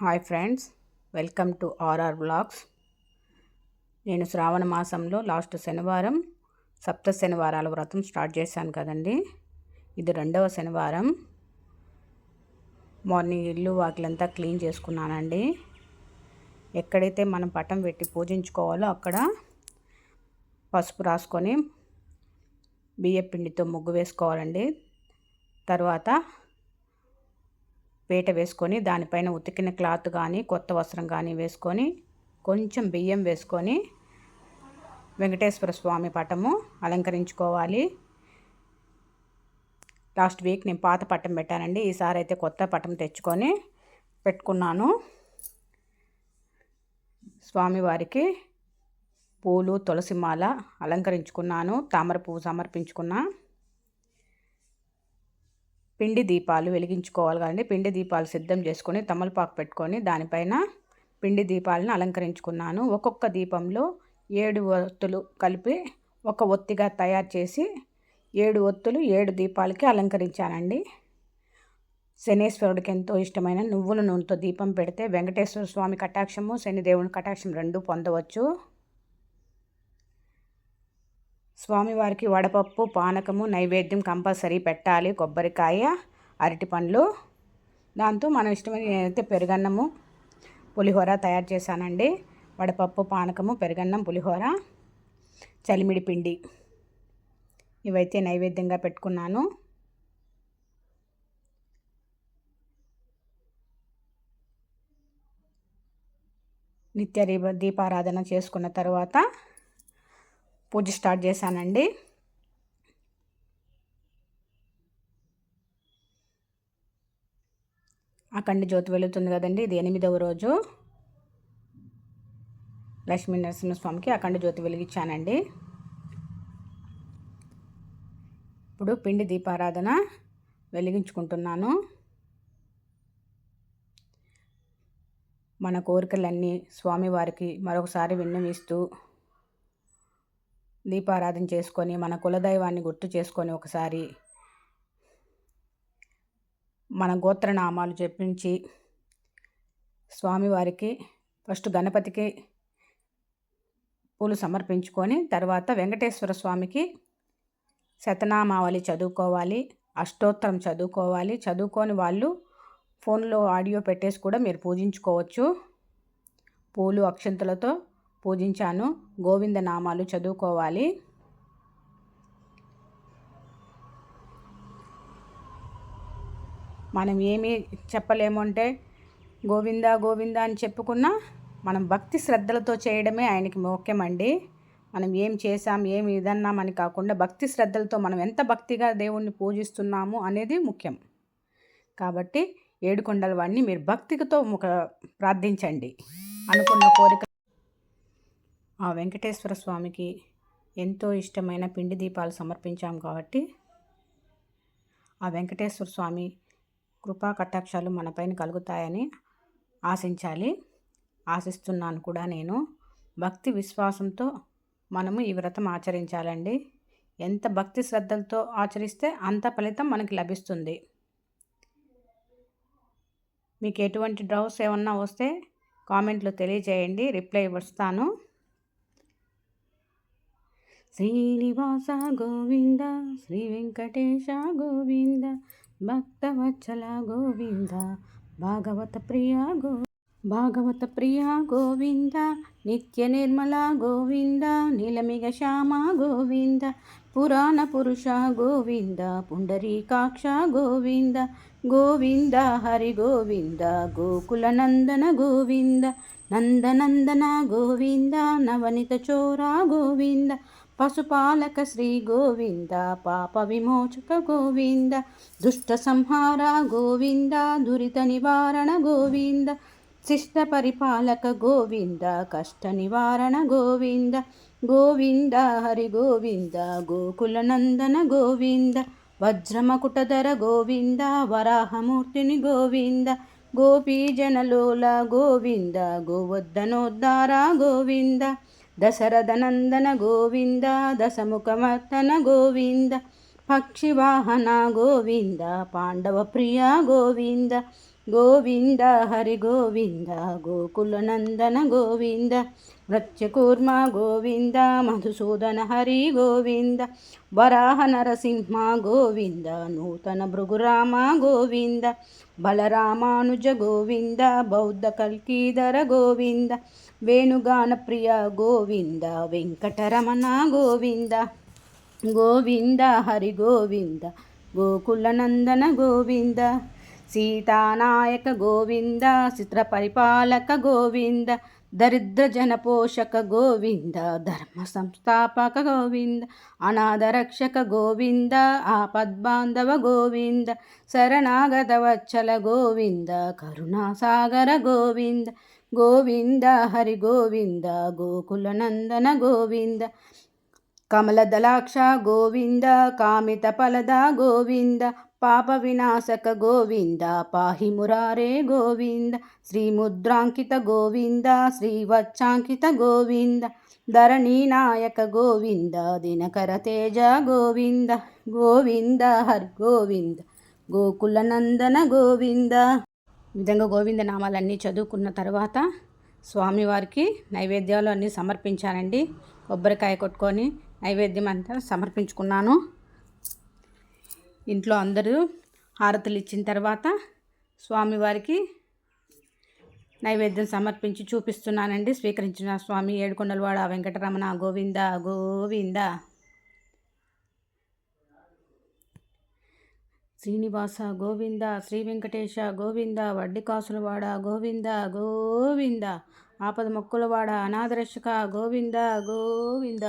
Hi friends welcome to RR blogs. నేను శ్రావణ మాసంలో last శనివారం సప్త శనివారాల వ్రతం స్టార్ట్ చేశాను కదండి. ఇది రెండవ శనివారం. మార్నింగ్ ఇల్లు వాకిలంతా క్లీన్ చేసుకున్నానండి. ఎక్కడైతే మనం పటం పెట్టి పూజించుకోవాలో అక్కడ పసుపు రాసుకొని బియ్య పిండితో ముగ్గు వేసుకోవాలండి. తర్వాత పీట వేసుకొని దానిపైన ఉతికిన క్లాత్ కానీ కొత్త వస్త్రం కానీ వేసుకొని కొంచెం బియ్యం వేసుకొని వెంకటేశ్వర స్వామి పటము అలంకరించుకోవాలి. లాస్ట్ వీక్ నేను పాత పట్టం పెట్టానండి. ఈసారి అయితే కొత్త పటం తెచ్చుకొని పెట్టుకున్నాను. స్వామివారికి పూలు తులసి మాల అలంకరించుకున్నాను. తామర పువ్వు సమర్పించుకున్నా. పిండి దీపాలు వెలిగించుకోవాలి కానీ పిండి దీపాలు సిద్ధం చేసుకొని తమలపాకు పెట్టుకొని దానిపైన పిండి దీపాలను అలంకరించుకున్నాను. ఒక్కొక్క దీపంలో ఏడు ఒత్తులు కలిపి ఒక ఒత్తిగా తయారు చేసి ఏడు ఒత్తులు ఏడు దీపాలకి అలంకరించానండి. శనేశ్వరుడికి ఎంతో ఇష్టమైన నువ్వుల నూనెతో దీపం పెడితే వెంకటేశ్వర స్వామి కటాక్షము శనిదేవుని కటాక్షం రెండు పొందవచ్చు. స్వామివారికి వడపప్పు పానకము నైవేద్యం కంపల్సరీ పెట్టాలి. కొబ్బరికాయ అరటి పండ్లు. దాంతో మనం ఇష్టమైన నేనైతే పెరుగన్నము పులిహోర తయారు చేశానండి. వడపప్పు పానకము పెరుగన్నం పులిహోర చలిమిడి పిండి. ఇవైతే నైవేద్యంగా పెట్టుకున్నాను. నిత్య దీపారాధన చేసుకున్న తర్వాత పూజ స్టార్ట్ చేశానండి. అఖండ జ్యోతి వెళుతుంది కదండి ఇది ఎనిమిదవ రోజు. లక్ష్మీ నరసింహస్వామికి అఖండ జ్యోతి వెలిగించానండి. ఇప్పుడు పిండి దీపారాధన వెలిగించుకుంటున్నాను. మన కోరికలన్నీ స్వామివారికి మరొకసారి విన్నవిస్తూ దీపారాధన చేసుకొని మన కులదైవాన్ని గుర్తు చేసుకొని ఒకసారి మన గోత్రనామాలు చెప్పించి స్వామివారికి ఫస్ట్ గణపతికి పూలు సమర్పించుకొని తర్వాత వెంకటేశ్వర స్వామికి శతనామావళి చదువుకోవాలి అష్టోత్తరం చదువుకోవాలి. చదువుకొని వాళ్ళు ఫోన్లో ఆడియో పెట్టేసి కూడా మీరు పూజించుకోవచ్చు. పూలు అక్షంతలతో పూజించాను. గోవింద నామాలు చదువుకోవాలి. మనం ఏమీ చెప్పలేము అంటే గోవింద గోవింద అని చెప్పుకున్నా మనం భక్తి శ్రద్ధలతో చేయడమే ఆయనకి ముఖ్యమండి. మనం ఏం చేసాం ఏమి ఇదన్నామని కాకుండా భక్తి శ్రద్ధలతో మనం ఎంత భక్తిగా దేవుణ్ణి పూజిస్తున్నాము అనేది ముఖ్యం. కాబట్టి ఏడుకొండల వాడిని మీరు భక్తితో ప్రార్థించండి. అనుకున్న కోరిక ఆ వెంకటేశ్వర స్వామికి ఎంతో ఇష్టమైన పిండి దీపాలు సమర్పించాం కాబట్టి ఆ వెంకటేశ్వర స్వామి కృపా కటాక్షాలు మనపైన కలుగుతాయని ఆశించాలి. ఆశిస్తున్నాను కూడా నేను. భక్తి విశ్వాసంతో మనము ఈ వ్రతం ఆచరించాలండి. ఎంత భక్తి శ్రద్ధలతో ఆచరిస్తే అంత ఫలితం మనకి లభిస్తుంది. మీకు ఎటువంటి డౌట్స్ ఏమన్నా వస్తే కామెంట్లో తెలియజేయండి. రిప్లై వస్తాను శ్రీనివాస గోవింద శ్రీ వెంకటేశ గోవింద భక్తవత్సల గోవింద భాగవత ప్రియ గో భాగవత ప్రియ గోవింద నిత్య నిర్మల గోవింద నీలమిగ శ్యామ గోవింద పురాణ పురుష గోవింద పుండరీకాక్ష గోవింద గోవింద హరి గోవింద గోకులనందన గోవింద నందనందన గోవింద నవనిత చోర గోవింద పశుపాలక శ్రీ గోవింద పాప విమోచక గోవింద దుష్ట సంహార గోవింద దురిత నివారణ గోవింద శిష్ట పరిపాలక గోవింద కష్ట నివారణ గోవింద గోవింద హరి గోవింద గోకుల నందన గోవింద వజ్రమకుటధర గోవింద వరాహమూర్తిని గోవింద గోపీజనలోల గోవింద గోవర్ధనోద్ధార గోవింద దశరథనందన గోవింద దశముఖమర్తన గోవింద పక్షివాహన గోవింద పాండవ ప్రియ గోవింద గోవింద హరి గోవింద గోకులనందన గోవింద మృత్యకూర్మ గోవింద మధుసూదన హరి గోవింద వరాహ నరసింహ గోవింద నూతన భృగురామ గోవింద బలరామానుజ గోవింద బౌద్ధ కల్కీధర గోవింద వేణుగాన ప్రియ గోవింద వెంకటరమణ గోవింద గోవింద హరి గోవింద గోకులనందన గోవింద సీతానాయక గోవింద చిత్ర పరిపాలక గోవింద దరిద్ర జన పోషక గోవింద ధర్మ సంస్థాపక గోవింద అనాథరక్షక గోవింద ఆపద్బాంధవ గోవింద శరణాగత వచ్చల గోవింద కరుణాసాగర గోవింద గోవింద హరి గోవింద గోకులనందన గోవింద కమలదలాక్ష గోవింద కామిత ఫలద గోవింద పాప వినాశక గోవింద పాహి మురారే గోవింద శ్రీముద్రాంకిత గోవింద శ్రీవచ్చాంకిత గోవింద ధరణీ నాయక గోవింద దినకర తేజ గోవింద గోవింద హరి గోవింద గోకులనందన గోవింద. ఈ విధంగా గోవింద నామాలన్నీ చదువుకున్న తర్వాత స్వామివారికి నైవేద్యాలు అన్నీ సమర్పించానండి కొబ్బరికాయ కొట్టుకొని నైవేద్యం అంతా సమర్పించుకున్నాను. ఇంట్లో అందరూ హారతులు ఇచ్చిన తర్వాత స్వామివారికి నైవేద్యం సమర్పించి చూపిస్తున్నానండి. స్వీకరించిన స్వామి ఏడుకొండలవాడ వెంకటరమణ గోవింద గోవింద. శ్రీనివాస గోవింద శ్రీ వెంకటేశ గోవింద వడ్డి కాసులవాడ గోవింద గోవింద ఆపద మొక్కులవాడ అనాథరక్షక గోవింద గోవింద.